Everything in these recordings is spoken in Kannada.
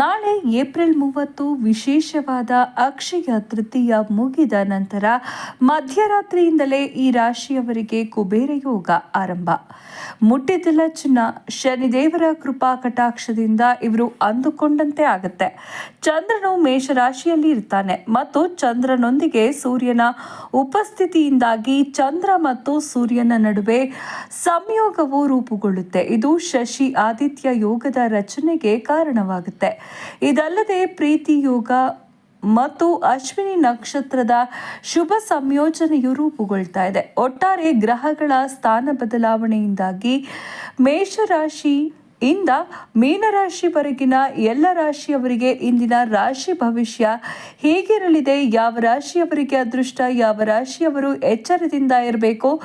ನಾಳೆ ಏಪ್ರಿಲ್ ಮೂವತ್ತು ವಿಶೇಷವಾದ ಅಕ್ಷಯ ತೃತೀಯ ಮುಗಿದ ನಂತರ ಮಧ್ಯರಾತ್ರಿಯಿಂದಲೇ ಈ ರಾಶಿಯವರಿಗೆ ಕುಬೇರ ಯೋಗ ಆರಂಭ. ಮುಟ್ಟಿದ ಚಿನ್ನ ಶನಿದೇವರ ಕೃಪಾ ಕಟಾಕ್ಷದಿಂದ ಇವರು ಅಂದುಕೊಂಡಂತೆ ಆಗುತ್ತೆ. ಚಂದ್ರನು ಮೇಷರಾಶಿಯಲ್ಲಿ ಇರ್ತಾನೆ ಮತ್ತು ಚಂದ್ರನೊಂದಿಗೆ ಸೂರ್ಯನ ಉಪಸ್ಥಿತಿಯಿಂದಾಗಿ ಚಂದ್ರ ಮತ್ತು ಸೂರ್ಯನ ನಡುವೆ ಸಂಯೋಗವು ರೂಪುಗೊಳ್ಳುತ್ತೆ. ಇದು ಶಶಿ ಆದಿತ್ಯ ಯೋಗದ ರಚನೆಗೆ ಕಾರಣವಾಗುತ್ತೆ. ಇದಲ್ಲದೆ ಪ್ರೀತಿ ಯೋಗ ಮತ್ತು ಅಶ್ವಿನಿ ನಕ್ಷತ್ರದ ಶುಭ ಸಂಯೋಜನೆಯು ರೂಪುಗೊಳ್ತಾ ಇದೆ. ಒಟ್ಟಾರೆ ಗ್ರಹಗಳ ಸ್ಥಾನ ಬದಲಾವಣೆಯಿಂದಾಗಿ ಮೇಷರಾಶಿ ಇಂದ ಮೀನರಾಶಿವರೆಗಿನ ಎಲ್ಲ ರಾಶಿಯವರಿಗೆ ಇಂದಿನ ರಾಶಿ ಭವಿಷ್ಯ ಹೇಗಿರಲಿದೆ? ಯಾವ ರಾಶಿಯವರಿಗೆ ಅದೃಷ್ಟ? ಯಾವ ರಾಶಿಯವರು ಎಚ್ಚರದಿಂದ ಇರಬೇಕು?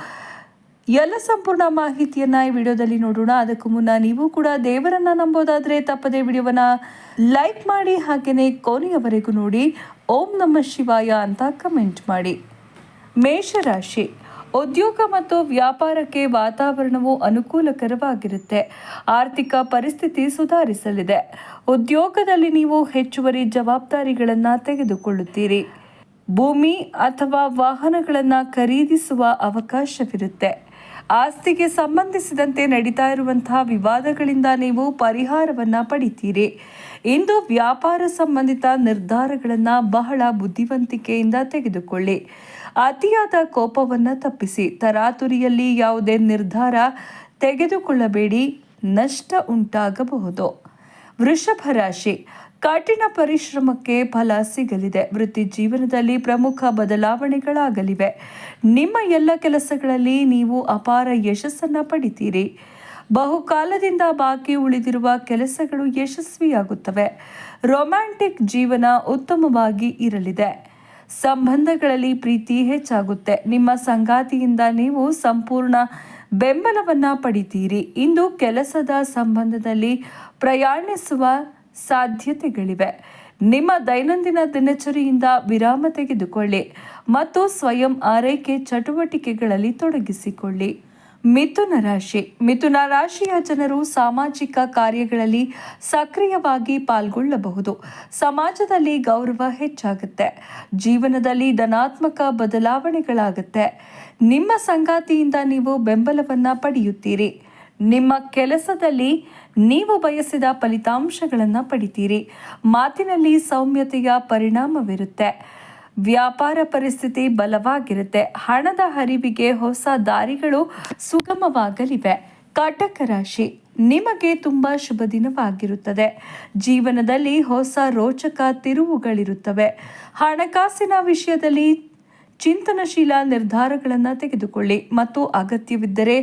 ಎಲ್ಲ ಸಂಪೂರ್ಣ ಮಾಹಿತಿಯನ್ನ ಈ ವಿಡಿಯೋದಲ್ಲಿ ನೋಡೋಣ. ಅದಕ್ಕೂ ಮುನ್ನ ನೀವು ಕೂಡ ದೇವರನ್ನ ನಂಬೋದಾದ್ರೆ ತಪ್ಪದೆ ವಿಡಿಯೋವನ್ನ ಲೈಕ್ ಮಾಡಿ ಹಾಗೆಯೇ ಕೊನೆಯವರೆಗೂ ನೋಡಿ. ಓಂ ನಮ ಶಿವಾಯ ಅಂತ ಕಮೆಂಟ್ ಮಾಡಿ. ಮೇಷರಾಶಿ, ಉದ್ಯೋಗ ಮತ್ತು ವ್ಯಾಪಾರಕ್ಕೆ ವಾತಾವರಣವು ಅನುಕೂಲಕರವಾಗಿರುತ್ತೆ. ಆರ್ಥಿಕ ಪರಿಸ್ಥಿತಿ ಸುಧಾರಿಸಲಿದೆ. ಉದ್ಯೋಗದಲ್ಲಿ ನೀವು ಹೆಚ್ಚುವರಿ ಜವಾಬ್ದಾರಿಗಳನ್ನು ತೆಗೆದುಕೊಳ್ಳುತ್ತೀರಿ. ಭೂಮಿ ಅಥವಾ ವಾಹನಗಳನ್ನು ಖರೀದಿಸುವ ಅವಕಾಶವಿರುತ್ತೆ. ಆಸ್ತಿಗೆ ಸಂಬಂಧಿಸಿದಂತೆ ನಡೀತಾ ಇರುವಂತಹ ವಿವಾದಗಳಿಂದ ನೀವು ಪರಿಹಾರವನ್ನ ಪಡಿತೀರಿ. ಇಂದು ವ್ಯಾಪಾರ ಸಂಬಂಧಿತ ನಿರ್ಧಾರಗಳನ್ನು ಬಹಳ ಬುದ್ಧಿವಂತಿಕೆಯಿಂದ ತೆಗೆದುಕೊಳ್ಳಿ. ಅತಿಯಾದ ಕೋಪವನ್ನು ತಪ್ಪಿಸಿ. ತರಾತುರಿಯಲ್ಲಿ ಯಾವುದೇ ನಿರ್ಧಾರ ತೆಗೆದುಕೊಳ್ಳಬೇಡಿ. ನಷ್ಟ ಉಂಟಾಗಬಹುದು. ವೃಷಭ ರಾಶಿ. ಕಠಿಣ ಪರಿಶ್ರಮಕ್ಕೆ ಫಲ ಸಿಗಲಿದೆ. ವೃತ್ತಿ ಜೀವನದಲ್ಲಿ ಪ್ರಮುಖ ಬದಲಾವಣೆಗಳಾಗಲಿವೆ. ನಿಮ್ಮ ಎಲ್ಲ ಕೆಲಸಗಳಲ್ಲಿ ನೀವು ಅಪಾರ ಯಶಸ್ಸನ್ನು ಪಡಿತೀರಿ. ಬಹುಕಾಲದಿಂದ ಬಾಕಿ ಉಳಿದಿರುವ ಕೆಲಸಗಳು ಯಶಸ್ವಿಯಾಗುತ್ತವೆ. ರೊಮ್ಯಾಂಟಿಕ್ ಜೀವನ ಉತ್ತಮವಾಗಿ ಇರಲಿದೆ. ಸಂಬಂಧಗಳಲ್ಲಿ ಪ್ರೀತಿ ಹೆಚ್ಚಾಗುತ್ತೆ. ನಿಮ್ಮ ಸಂಗಾತಿಯಿಂದ ನೀವು ಸಂಪೂರ್ಣ ಬೆಂಬಲವನ್ನು ಪಡಿತೀರಿ. ಇಂದು ಕೆಲಸದ ಸಂಬಂಧದಲ್ಲಿ ಪ್ರಯಾಣಿಸುವ ಸಾಧ್ಯತೆಗಳಿವೆ. ನಿಮ್ಮ ದೈನಂದಿನ ದಿನಚರಿಯಿಂದ ವಿರಾಮ ತೆಗೆದುಕೊಳ್ಳಿ ಮತ್ತು ಸ್ವಯಂ ಆರೈಕೆ ಚಟುವಟಿಕೆಗಳಲ್ಲಿ ತೊಡಗಿಸಿಕೊಳ್ಳಿ. ಮಿಥುನ ರಾಶಿ. ಮಿಥುನ ರಾಶಿಯ ಜನರು ಸಾಮಾಜಿಕ ಕಾರ್ಯಗಳಲ್ಲಿ ಸಕ್ರಿಯವಾಗಿ ಪಾಲ್ಗೊಳ್ಳಬಹುದು. ಸಮಾಜದಲ್ಲಿ ಗೌರವ ಹೆಚ್ಚಾಗುತ್ತೆ. ಜೀವನದಲ್ಲಿ ಧನಾತ್ಮಕ ಬದಲಾವಣೆಗಳಾಗುತ್ತೆ. ನಿಮ್ಮ ಸಂಗಾತಿಯಿಂದ ನೀವು ಬೆಂಬಲವನ್ನು ಪಡೆಯುತ್ತೀರಿ. ನಿಮ್ಮ ಕೆಲಸದಲ್ಲಿ ನೀವು ಬಯಸಿದ ಫಲಿತಾಂಶಗಳನ್ನು ಪಡಿತೀರಿ. ಮಾತಿನಲ್ಲಿ ಸೌಮ್ಯತೆಯ ಪರಿಣಾಮವಿರುತ್ತೆ. ವ್ಯಾಪಾರ ಪರಿಸ್ಥಿತಿ ಬಲವಾಗಿರುತ್ತೆ. ಹಣದ ಹರಿವಿಗೆ ಹೊಸ ದಾರಿಗಳು ಸುಗಮವಾಗಲಿವೆ. ಕಟಕ ರಾಶಿ, ನಿಮಗೆ ತುಂಬ ಶುಭ ದಿನವಾಗಿರುತ್ತದೆ. ಜೀವನದಲ್ಲಿ ಹೊಸ ರೋಚಕ ತಿರುವುಗಳಿರುತ್ತವೆ. ಹಣಕಾಸಿನ ವಿಷಯದಲ್ಲಿ ಚಿಂತನಶೀಲ ನಿರ್ಧಾರಗಳನ್ನು ತೆಗೆದುಕೊಳ್ಳಿ ಮತ್ತು ಅಗತ್ಯವಿದ್ದರೆ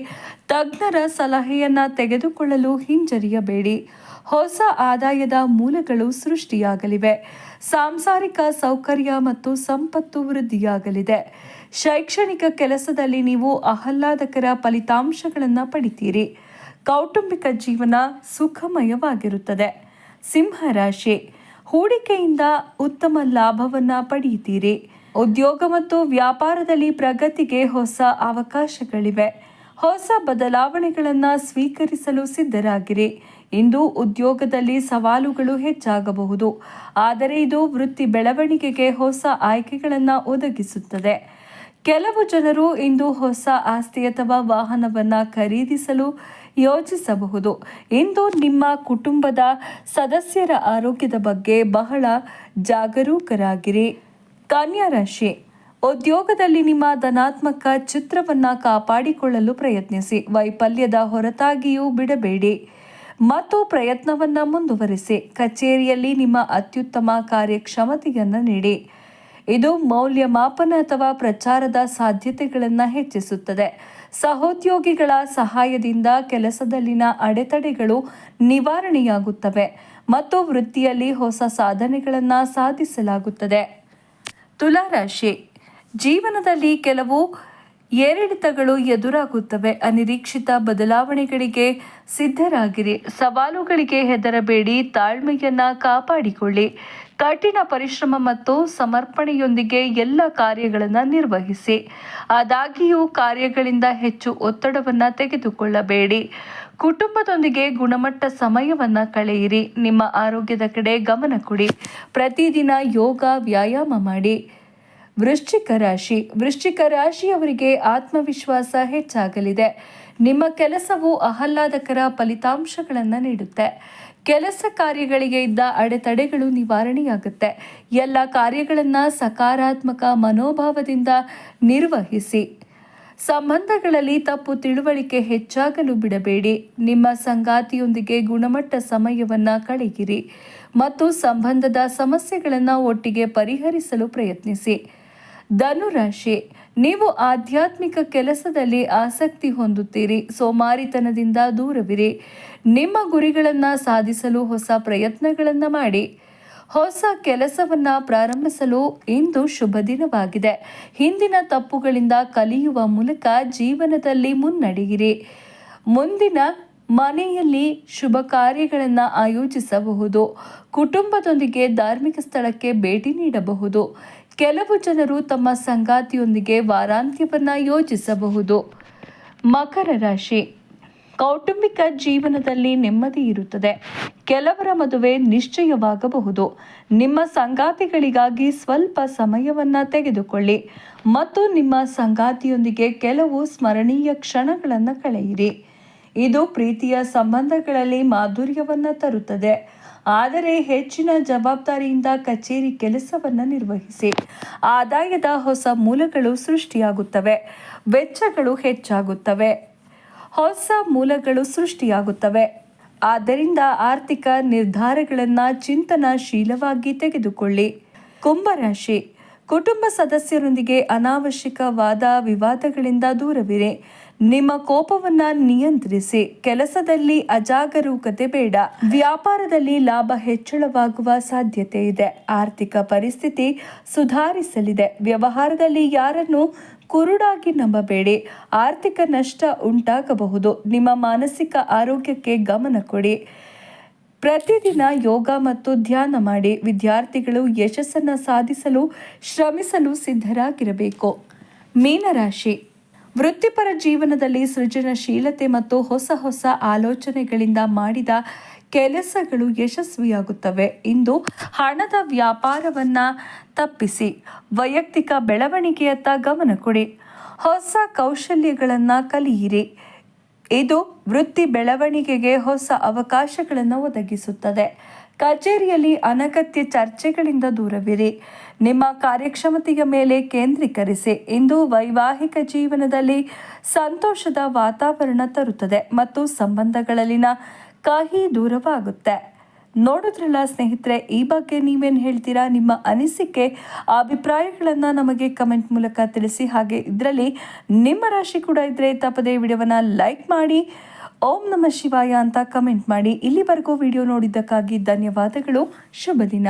ತಜ್ಞರ ಸಲಹೆಯನ್ನು ತೆಗೆದುಕೊಳ್ಳಲು ಹಿಂಜರಿಯಬೇಡಿ. ಹೊಸ ಆದಾಯದ ಮೂಲಗಳು ಸೃಷ್ಟಿಯಾಗಲಿವೆ. ಸಾಂಸಾರಿಕ ಸೌಕರ್ಯ ಮತ್ತು ಸಂಪತ್ತು ವೃದ್ಧಿಯಾಗಲಿದೆ. ಶೈಕ್ಷಣಿಕ ಕೆಲಸದಲ್ಲಿ ನೀವು ಆಹ್ಲಾದಕರ ಫಲಿತಾಂಶಗಳನ್ನು ಪಡಿತೀರಿ. ಕೌಟುಂಬಿಕ ಜೀವನ ಸುಖಮಯವಾಗಿರುತ್ತದೆ. ಸಿಂಹರಾಶಿ ಹೂಡಿಕೆಯಿಂದ ಉತ್ತಮ ಲಾಭವನ್ನು ಪಡೆಯುತ್ತೀರಿ ಉದ್ಯೋಗ ಮತ್ತು ವ್ಯಾಪಾರದಲ್ಲಿ ಪ್ರಗತಿಗೆ ಹೊಸ ಅವಕಾಶಗಳಿವೆ. ಹೊಸ ಬದಲಾವಣೆಗಳನ್ನು ಸ್ವೀಕರಿಸಲು ಸಿದ್ಧರಾಗಿರಿ. ಇಂದು ಉದ್ಯೋಗದಲ್ಲಿ ಸವಾಲುಗಳು ಹೆಚ್ಚಾಗಬಹುದು. ಆದರೆ ಇದು ವೃತ್ತಿ ಬೆಳವಣಿಗೆಗೆ ಹೊಸ ಆಯ್ಕೆಗಳನ್ನು ಒದಗಿಸುತ್ತದೆ. ಕೆಲವು ಜನರು ಇಂದು ಹೊಸ ಆಸ್ತಿ ಅಥವಾ ವಾಹನವನ್ನು ಖರೀದಿಸಲು ಯೋಚಿಸಬಹುದು. ಇಂದು ನಿಮ್ಮ ಕುಟುಂಬದ ಸದಸ್ಯರ ಆರೋಗ್ಯದ ಬಗ್ಗೆ ಬಹಳ ಜಾಗರೂಕರಾಗಿರಿ. ಕನ್ಯಾ ರಾಶಿ. ಉದ್ಯೋಗದಲ್ಲಿ ನಿಮ್ಮ ಧನಾತ್ಮಕ ಚಿತ್ರವನ್ನು ಕಾಪಾಡಿಕೊಳ್ಳಲು ಪ್ರಯತ್ನಿಸಿ. ವೈಫಲ್ಯದ ಹೊರತಾಗಿಯೂ ಬಿಡಬೇಡಿ. ಮತ್ತು ಪ್ರಯತ್ನವನ್ನು ಮುಂದುವರಿಸಿ. ಕಚೇರಿಯಲ್ಲಿ ನಿಮ್ಮ ಅತ್ಯುತ್ತಮ ಕಾರ್ಯಕ್ಷಮತೆಯನ್ನು ನೀಡಿ. ಇದು ಮೌಲ್ಯಮಾಪನ ಅಥವಾ ಪ್ರಚಾರದ ಸಾಧ್ಯತೆಗಳನ್ನು ಹೆಚ್ಚಿಸುತ್ತದೆ. ಸಹೋದ್ಯೋಗಿಗಳ ಸಹಾಯದಿಂದ ಕೆಲಸದಲ್ಲಿನ ಅಡೆತಡೆಗಳು ನಿವಾರಣೆಯಾಗುತ್ತವೆ. ಮತ್ತು ವೃತ್ತಿಯಲ್ಲಿ ಹೊಸ ಸಾಧನೆಗಳನ್ನು ಸಾಧಿಸಲಾಗುತ್ತದೆ. ತುಲಾರಾಶಿ. ಜೀವನದಲ್ಲಿ ಕೆಲವು ಏರಿಳಿತಗಳು ಎದುರಾಗುತ್ತವೆ. ಅನಿರೀಕ್ಷಿತ ಬದಲಾವಣೆಗಳಿಗೆ ಸಿದ್ಧರಾಗಿರಿ. ಸವಾಲುಗಳಿಗೆ ಹೆದರಬೇಡಿ. ತಾಳ್ಮೆಯನ್ನ ಕಾಪಾಡಿಕೊಳ್ಳಿ. ಕಠಿಣ ಪರಿಶ್ರಮ ಮತ್ತು ಸಮರ್ಪಣೆಯೊಂದಿಗೆ ಎಲ್ಲ ಕಾರ್ಯಗಳನ್ನು ನಿರ್ವಹಿಸಿ. ಆದಾಗಿಯೂ ಕಾರ್ಯಗಳಿಂದ ಹೆಚ್ಚು ಒತ್ತಡವನ್ನು ತೆಗೆದುಕೊಳ್ಳಬೇಡಿ. ಕುಟುಂಬದೊಂದಿಗೆ ಗುಣಮಟ್ಟ ಸಮಯವನ್ನು ಕಳೆಯಿರಿ. ನಿಮ್ಮ ಆರೋಗ್ಯದ ಕಡೆ ಗಮನ ಕೊಡಿ. ಪ್ರತಿದಿನ ಯೋಗ, ವ್ಯಾಯಾಮ ಮಾಡಿ. ವೃಶ್ಚಿಕ ರಾಶಿ. ವೃಶ್ಚಿಕ ರಾಶಿಯವರಿಗೆ ಆತ್ಮವಿಶ್ವಾಸ ಹೆಚ್ಚಾಗಲಿದೆ. ನಿಮ್ಮ ಕೆಲಸವು ಆಹ್ಲಾದಕರ ಫಲಿತಾಂಶಗಳನ್ನು ನೀಡುತ್ತೆ. ಕೆಲಸ ಕಾರ್ಯಗಳಿಗೆ ಇದ್ದ ಅಡೆತಡೆಗಳು ನಿವಾರಣೆಯಾಗುತ್ತೆ. ಎಲ್ಲ ಕಾರ್ಯಗಳನ್ನು ಸಕಾರಾತ್ಮಕ ಮನೋಭಾವದಿಂದ ನಿರ್ವಹಿಸಿ. ಸಂಬಂಧಗಳಲ್ಲಿ ತಪ್ಪು ತಿಳುವಳಿಕೆ ಹೆಚ್ಚಾಗಲು ಬಿಡಬೇಡಿ. ನಿಮ್ಮ ಸಂಗಾತಿಯೊಂದಿಗೆ ಗುಣಮಟ್ಟ ಸಮಯವನ್ನು ಕಳೆಯಿರಿ. ಮತ್ತು ಸಂಬಂಧದ ಸಮಸ್ಯೆಗಳನ್ನು ಒಟ್ಟಿಗೆ ಪರಿಹರಿಸಲು ಪ್ರಯತ್ನಿಸಿ. ಧನುರಾಶಿ, ನೀವು ಆಧ್ಯಾತ್ಮಿಕ ಕೆಲಸದಲ್ಲಿ ಆಸಕ್ತಿ ಹೊಂದುತ್ತೀರಿ. ಸೋಮಾರಿತನದಿಂದ ದೂರವಿರಿ. ನಿಮ್ಮ ಗುರಿಗಳನ್ನು ಸಾಧಿಸಲು ಹೊಸ ಪ್ರಯತ್ನಗಳನ್ನು ಮಾಡಿ. ಹೊಸ ಕೆಲಸವನ್ನು ಪ್ರಾರಂಭಿಸಲು ಇಂದು ಶುಭ ದಿನವಾಗಿದೆ. ಹಿಂದಿನ ತಪ್ಪುಗಳಿಂದ ಕಲಿಯುವ ಮೂಲಕ ಜೀವನದಲ್ಲಿ ಮುನ್ನಡೆಯಿರಿ. ಮುಂದಿನ ಮನೆಯಲ್ಲಿ ಶುಭ ಕಾರ್ಯಗಳನ್ನು ಆಯೋಜಿಸಬಹುದು. ಕುಟುಂಬದೊಂದಿಗೆ ಧಾರ್ಮಿಕ ಸ್ಥಳಕ್ಕೆ ಭೇಟಿ ನೀಡಬಹುದು. ಕೆಲವು ಜನರು ತಮ್ಮ ಸಂಗಾತಿಯೊಂದಿಗೆ ವಾರಾಂತ್ಯವನ್ನ ಯೋಜಿಸಬಹುದು. ಮಕರ ರಾಶಿ. ಕೌಟುಂಬಿಕ ಜೀವನದಲ್ಲಿ ನೆಮ್ಮದಿ ಇರುತ್ತದೆ. ಕೆಲವರ ಮದುವೆ ನಿಶ್ಚಯವಾಗಬಹುದು. ನಿಮ್ಮ ಸಂಗಾತಿಗಳಿಗಾಗಿ ಸ್ವಲ್ಪ ಸಮಯವನ್ನ ತೆಗೆದುಕೊಳ್ಳಿ ಮತ್ತು ನಿಮ್ಮ ಸಂಗಾತಿಯೊಂದಿಗೆ ಕೆಲವು ಸ್ಮರಣೀಯ ಕ್ಷಣಗಳನ್ನು ಕಳೆಯಿರಿ. ಇದು ಪ್ರೀತಿಯ ಸಂಬಂಧಗಳಲ್ಲಿ ಮಾಧುರ್ಯವನ್ನು ತರುತ್ತದೆ. ಆದರೆ ಹೆಚ್ಚಿನ ಜವಾಬ್ದಾರಿಯಿಂದ ಕಚೇರಿ ಕೆಲಸವನ್ನು ನಿರ್ವಹಿಸಿ, ಆದಾಯದ ಹೊಸ ಮೂಲಗಳು ಸೃಷ್ಟಿಯಾಗುತ್ತವೆ, ವೆಚ್ಚಗಳು ಹೆಚ್ಚಾಗುತ್ತವೆ, ಹೊಸ ಮೂಲಗಳು ಸೃಷ್ಟಿಯಾಗುತ್ತವೆ. ಆದ್ದರಿಂದ ಆರ್ಥಿಕ ನಿರ್ಧಾರಗಳನ್ನು ಚಿಂತನಾಶೀಲವಾಗಿ ತೆಗೆದುಕೊಳ್ಳಿ. ಕುಂಭರಾಶಿ ಕುಟುಂಬ ಸದಸ್ಯರೊಂದಿಗೆ ಅನಾವಶ್ಯಕವಾದ ವಿವಾದಗಳಿಂದ ದೂರವಿರಿ. ನಿಮ್ಮ ಕೋಪವನ್ನ ನಿಯಂತ್ರಿಸಿ, ಕೆಲಸದಲ್ಲಿ ಅಜಾಗರೂಕತೆ ಬೇಡ. ವ್ಯಾಪಾರದಲ್ಲಿ ಲಾಭ ಹೆಚ್ಚಳವಾಗುವ ಸಾಧ್ಯತೆ ಇದೆ. ಆರ್ಥಿಕ ಪರಿಸ್ಥಿತಿ ಸುಧಾರಿಸಲಿದೆ. ವ್ಯವಹಾರದಲ್ಲಿ ಯಾರನ್ನು ಕುರುಡಾಗಿ ನಂಬಬೇಡಿ. ಆರ್ಥಿಕ ನಷ್ಟ ಉಂಟಾಗಬಹುದು. ನಿಮ್ಮ ಮಾನಸಿಕ ಆರೋಗ್ಯಕ್ಕೆ ಗಮನ ಕೊಡಿ. ಪ್ರತಿದಿನ ಯೋಗ ಮತ್ತು ಧ್ಯಾನ ಮಾಡಿ. ವಿದ್ಯಾರ್ಥಿಗಳು ಯಶಸ್ಸನ್ನು ಸಾಧಿಸಲು ಶ್ರಮಿಸಲು ಸಿದ್ಧರಾಗಿರಬೇಕು. ಮೀನರಾಶಿ. ವೃತ್ತಿಪರ ಜೀವನದಲ್ಲಿ ಸೃಜನಶೀಲತೆ ಮತ್ತು ಹೊಸ ಹೊಸ ಆಲೋಚನೆಗಳಿಂದ ಮಾಡಿದ ಕೆಲಸಗಳು ಯಶಸ್ವಿಯಾಗುತ್ತವೆ. ಇಂದು ಹಣದ ವ್ಯಾಪಾರವನ್ನ ತಪ್ಪಿಸಿ, ವೈಯಕ್ತಿಕ ಬೆಳವಣಿಗೆಯತ್ತ ಗಮನ ಕೊಡಿ, ಹೊಸ ಕೌಶಲ್ಯಗಳನ್ನು ಕಲಿಯಿರಿ. ಇದು ವೃತ್ತಿ ಬೆಳವಣಿಗೆಗೆ ಹೊಸ ಅವಕಾಶಗಳನ್ನು ಒದಗಿಸುತ್ತದೆ. ಕಚೇರಿಯಲ್ಲಿ ಅನಗತ್ಯ ಚರ್ಚೆಗಳಿಂದ ದೂರವಿರಿ. ನಿಮ್ಮ ಕಾರ್ಯಕ್ಷಮತೆಯ ಮೇಲೆ ಕೇಂದ್ರೀಕರಿಸಿ. ಇಂದು ವೈವಾಹಿಕ ಜೀವನದಲ್ಲಿ ಸಂತೋಷದ ವಾತಾವರಣ ತರುತ್ತದೆ ಮತ್ತು ಸಂಬಂಧಗಳಲ್ಲಿನ ಕಹಿ ದೂರವಾಗುತ್ತೆ. ನೋಡಿದ್ರಲ್ಲ ಸ್ನೇಹಿತರೆ, ಈ ಬಗ್ಗೆ ನೀವೇನು ಹೇಳ್ತೀರಾ? ನಿಮ್ಮ ಅನಿಸಿಕೆ, ಅಭಿಪ್ರಾಯಗಳನ್ನು ನಮಗೆ ಕಮೆಂಟ್ ಮೂಲಕ ತಿಳಿಸಿ. ಹಾಗೆ ಇದರಲ್ಲಿ ನಿಮ್ಮ ರಾಶಿ ಕೂಡ ಇದ್ದರೆ ತಪ್ಪದೇ ವಿಡಿಯೋವನ್ನು ಲೈಕ್ ಮಾಡಿ ಓಂ ನಮ ಶಿವಾಯ ಅಂತ ಕಮೆಂಟ್ ಮಾಡಿ ಇಲ್ಲಿವರೆಗೂ ವಿಡಿಯೋ ನೋಡಿದ್ದಕ್ಕಾಗಿ ಧನ್ಯವಾದಗಳು. ಶುಭ ದಿನ.